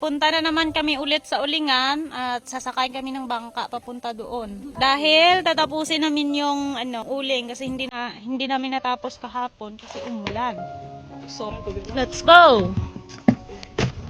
Punta na naman kami ulit sa Ulingan at sasakay kami ng bangka papunta doon. Dahil tatapusin namin yung ano, uling kasi hindi na hindi namin natapos kahapon kasi umulan. So, let's go.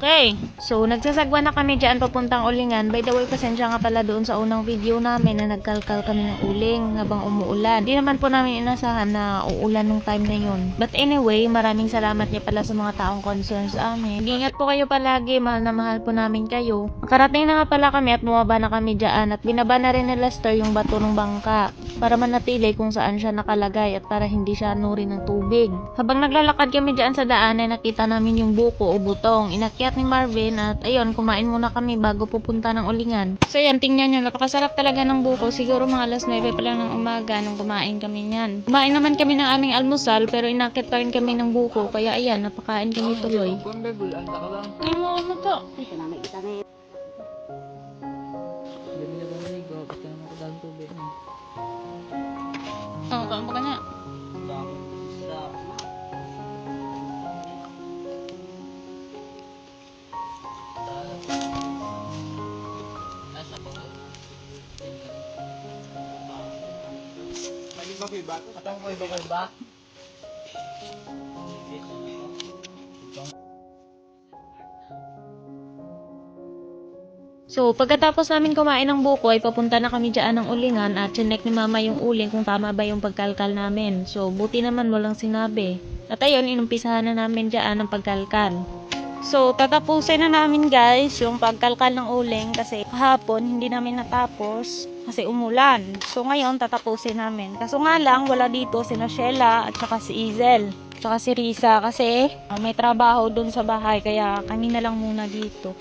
Okay, so nagsasagwa na kami dyan papuntang ulingan. By the way, pasensya nga pala doon sa unang video namin na nagkalkal kami ng uling habang umuulan. Di naman po namin inasahan na uulan nung time na yun. But anyway, maraming salamat niya pala sa mga taong concerned sa amin. Ingat po kayo palagi, mahal na mahal po namin kayo. Makarating na nga pala kami at bumaba na kami dyan at binaba na rin ni Lester yung bato ng bangka para manatili kung saan siya nakalagay at para hindi siya nuri ng tubig. Habang naglalakad kami dyan sa daan ay nakita namin yung buko o butong. Inakyat ni Marvin at ayun, kumain muna kami bago pupunta ng ulingan. So yan, tingnan nyo, napakasarap talaga ng buko. Siguro mga alas 9 pa lang ng umaga nung kumain kami niyan. Kumain naman kami ng aming almusal pero inakit pa rin kami ng buko. Kaya ayan, napakain kami tuloy. Ay mo, ano to? Hindi na ba na. Atang ko iba ko ba? So, pagkatapos namin kumain ng buko, ay papunta na kami dyan ng ulingan at chinek ni mama yung uling kung tama ba yung pagkalkal namin. So, buti naman walang sinabi. At ayun, inumpisahan na namin dyan ng pagkalkal. So, tatapusin na namin guys yung pagkalkal ng uling kasi kahapon hindi namin natapos kasi umulan. So, ngayon tatapusin namin. Kaso nga lang, wala dito si Sheila at saka si Izel. Tsaka si Risa kasi ah, may trabaho dun sa bahay kaya kami na lang muna dito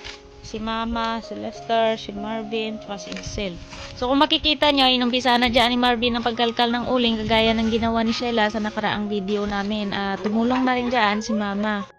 si Mama, si Lester, si Marvin, tsaka si Excel. So kung makikita nyo, inumpisa na dyan ni Marvin ang pagkalkal ng uling kagaya ng ginawa ni Sheila sa nakaraang video namin. At tumulong na rin dyan si Mama.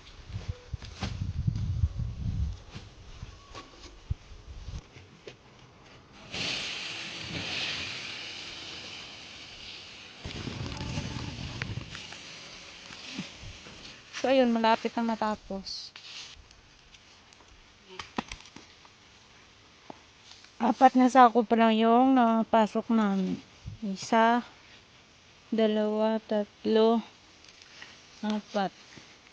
So, ayun, malapit na matapos. Apat na sako pa lang yung napasok namin. Isa, dalawa, tatlo, apat.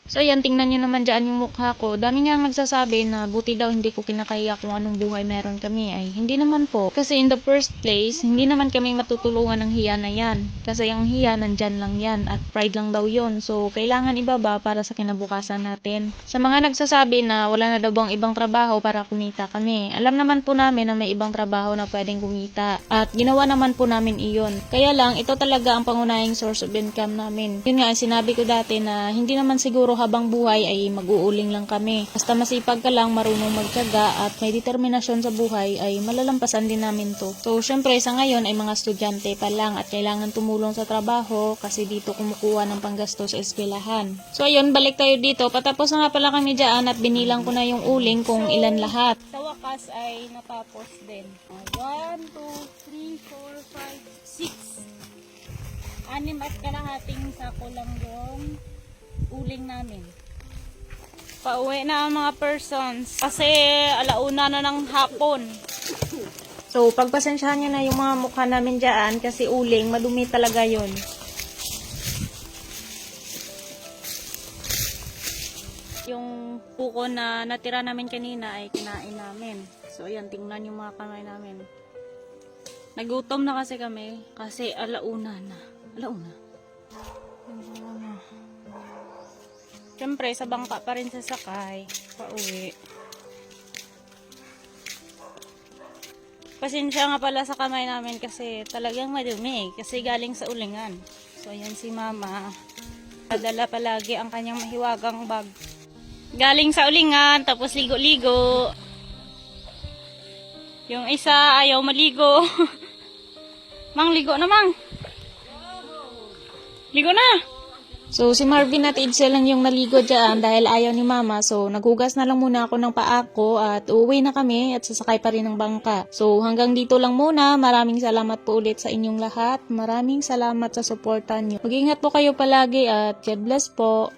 So, yan, tingnan nyo naman dyan yung mukha ko. Dami nga nagsasabi na buti daw hindi ko kinakaya kung anong buhay meron kami. Ay, hindi naman po. Kasi in the first place, hindi naman kami matutulungan ng hiya na yan. Kasi yung hiya, nandyan lang yan. At pride lang daw yon So, kailangan ibaba para sa kinabukasan natin. Sa mga nagsasabi na wala na daw bang ibang trabaho para kumita kami. Alam naman po namin na may ibang trabaho na pwedeng kumita. At ginawa naman po namin iyon. Kaya lang, ito talaga ang pangunahing source of income namin. Yun nga, sinabi ko dati na hindi naman siguro habang buhay ay mag-uuling lang kami. Basta masipag ka lang, marunong magtyaga at may determinasyon sa buhay ay malalampasan din namin to. So, syempre sa ngayon ay mga estudyante pa lang at kailangan tumulong sa trabaho kasi dito kumukuha ng panggastos sa eskwelahan. So, ayun, balik tayo dito. Patapos na nga pala kami dyan at binilang ko na yung uling kung ilan lahat. Sa wakas ay natapos din. 1, 2, 3, 4, 5, 6. Anim at kalahating sako lang yung uling namin. Pauwi na ang mga persons. Kasi alauna na ng hapon. So, pagpasensyahan nyo na yung mga mukha namin dyan kasi uling, madumi talaga yon. Yung puko na natira namin kanina ay kinain namin. So, ayan, tingnan yung mga kamay namin. Nagutom na kasi kami kasi alauna na. Alauna. Alauna na. Siyempre, sa bangka pa rin sasakay. Pauwi. Pasensya nga pala sa kamay namin kasi talagang madumi. Kasi galing sa ulingan. So, ayan si mama. Padala palagi ang kanyang mahiwagang bag. Galing sa ulingan, tapos ligo-ligo. Yung isa ayaw maligo. mang, ligo na mang. Ligo na. So, si Marvin at Edsel lang yung naligo dyan dahil ayaw ni Mama. So, naghugas na lang muna ako ng paa ko at uuwi na kami at sasakay pa rin ng bangka. So, hanggang dito lang muna. Maraming salamat po ulit sa inyong lahat. Maraming salamat sa suporta nyo. Mag-ingat po kayo palagi at God bless po.